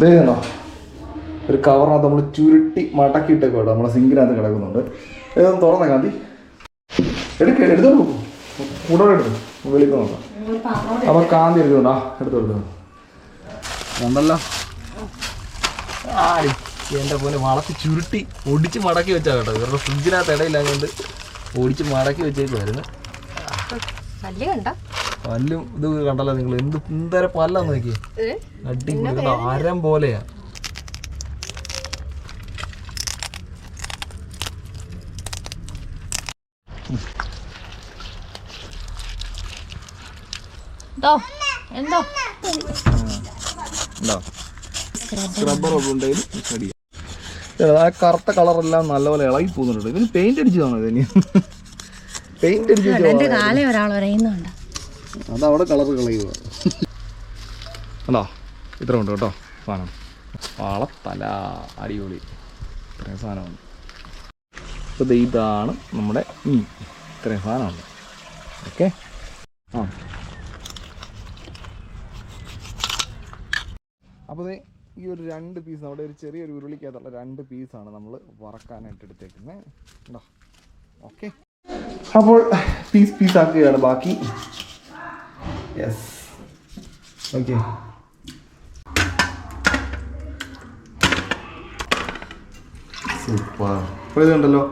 ഇതേണ്ടോ ഒരു കവറിനകത്ത് നമ്മൾ ചുരുട്ടി മടക്കിയിട്ടൊക്കെ കേട്ടോ. നമ്മുടെ സിങ്കിനകത്ത് കിടക്കുന്നുണ്ട്. ഏതൊന്ന് തുറന്ന കാന്തി. എടുക്ക എടുത്തോളൂ കൂടോടെ കൂടെ എടുത്തു വെളിക്ക് നോക്കാം അപ്പൊ കാന്തി എടുക്കുന്നുണ്ടോ എടുത്തു ഉണ്ടല്ലോ ആടി എന്റെ പോലെ വളർത്തി ചുരുട്ടി ഒടിച്ച് മടക്കി വെച്ചാ കേട്ടോ. ഇവരുടെ ഫ്രിഡ്ജിനകത്ത് ഇടയില്ലാഞ്ഞുകൊണ്ട് ഓടിച്ച് മടക്കി വെച്ചേക്കുമായിരുന്നു കണ്ട. പല്ലും ഇത് കണ്ടല്ലോ നിങ്ങൾ. എന്ത് എന്തര പല്ലാന്ന് നോക്കി അടിപൊളി. അരം പോലെയാ. എന്തോ? ആ കറുത്ത കളറെല്ലാം നല്ലപോലെ ഇളകി പോകുന്നുണ്ട്. ഇതിന് പെയിന്റ് അടിച്ചതാണോ ഇതിന് പെയിന്റ് അടിച്ചു കാലം ഒരാൾ പറയുന്നുണ്ട്. അതവിടെ കളർ കളയുക അല്ലോ ഇത്ര ഉണ്ട് കേട്ടോ സാധനം. വളത്തല അടിപൊളി. ഇത്രയും സാധനമുണ്ട്. അപ്പോൾ ദേ ഇതാണ് നമ്മുടെ മീൻ. ഇത്രയും സാധനമുണ്ട്. ഓക്കെ? ആ. അപ്പോൾ ദേ ഈ ഒരു രണ്ട് പീസ് അവിടെ ഒരു ചെറിയൊരു ഉരുളിക്കകത്തുള്ള രണ്ട് പീസാണ് നമ്മൾ വറക്കാനായിട്ട് എടുത്തേക്കുന്നത് ഓക്കെ. അപ്പോൾ പീസ് പീസ് ആക്കുകയാണ് ബാക്കി. യെസ് ഓക്കെ സൂപ്പർ അപ്പോൾ ഇതുണ്ടല്ലോ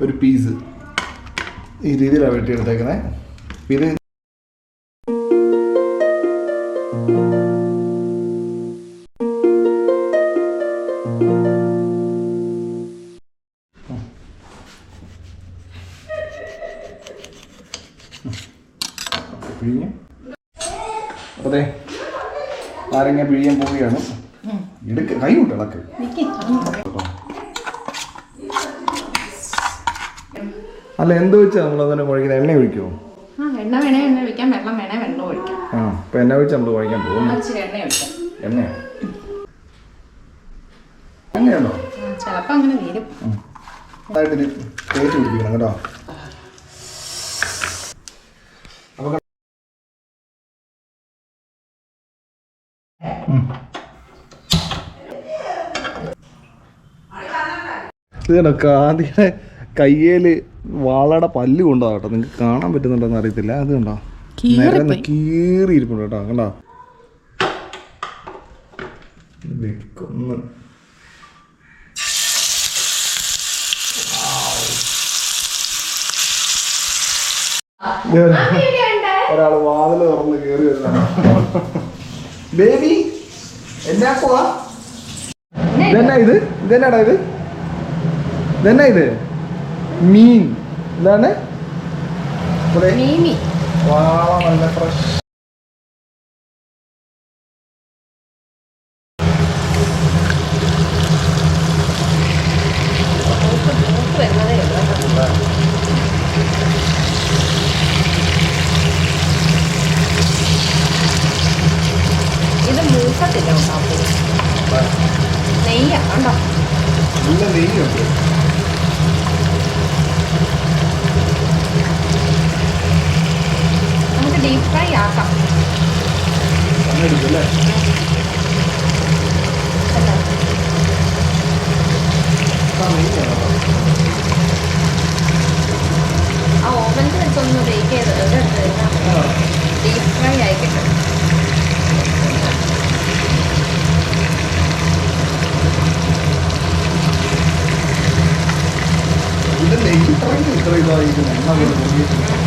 ഒരു പീസ് ഈ രീതിയിലാണ് വെട്ടിയെടുത്തേക്കുന്നത് ഇത് അപ്പോൾ അതെ. നാരങ്ങ പിഴിയാൻ പോവുകയാണ്. എടുക്ക് കൈ കൊണ്ട് ഇളക്ക്. അല്ല എന്ത് വെച്ചാ നമ്മൾ അതിനെ കുഴക്കുന്നത് എണ്ണ ഒഴിക്കുമോ എണ്ണ വേണേ എണ്ണ ഒഴിക്കാം. വെള്ളം വേണേ വെള്ളം ഒഴിക്കാം. ആ അപ്പൊ എണ്ണ ഒഴിച്ച് നമ്മൾ കുഴക്കാൻ പോകും എണ്ണ ഒഴിക്കാം. എണ്ണയോ? എണ്ണയുണ്ടോ? ആ, ചിലപ്പോ അങ്ങനെ നന്നായിട്ട് ഇത് തേച്ച് പിടിപ്പിക്കണം കേട്ടോ. ഉം. ഇത് കണ്ടോ കാന്തിയുടെ കയ്യേൽ വാളയുടെ പല്ല് കൊണ്ടാ കേട്ടോ. നിങ്ങൾക്ക് കാണാൻ പറ്റുന്നുണ്ടോന്ന് അറിയത്തില്ല. അത് കണ്ടോ? നിരന്ന് കീറി ഇരിപ്പുണ്ട് കേട്ടോ. കണ്ടോ? വെക്കൊന്ന് ഒരാൾ വാതിൽ തുറന്ന് കേറി വരുന്ന ബേബി എന്നാ പോവാ? ഇതെന്നാ ഇത്? ഇതെന്നാടാ ഇത്? ഇതെന്നാ ഇത്? മീൻ. എന്താണ് മീമി. വാ നല്ല ഫ്രഷ് ഉണ്ടാവും നെയ്യ ഉണ്ടോ? നല്ല നെയ്യുണ്ട് നമുക്ക് ഡീപ് ഫ്രൈ ആക്കാം അല്ലേ അല്ലേ? ആ ഓവനിൽ വെച്ചൊന്ന് ബേക്ക് ചെയ്ത് ഇതെടുത്ത് ഡീപ് ഫ്രൈ ആയി കിട്ടും ഇത് നെയ്യ് ഇത്രയും ഇത്ര ഇതായിരിക്കും എണ്ണ പോലെ പൊങ്ങിയിട്ടുണ്ട്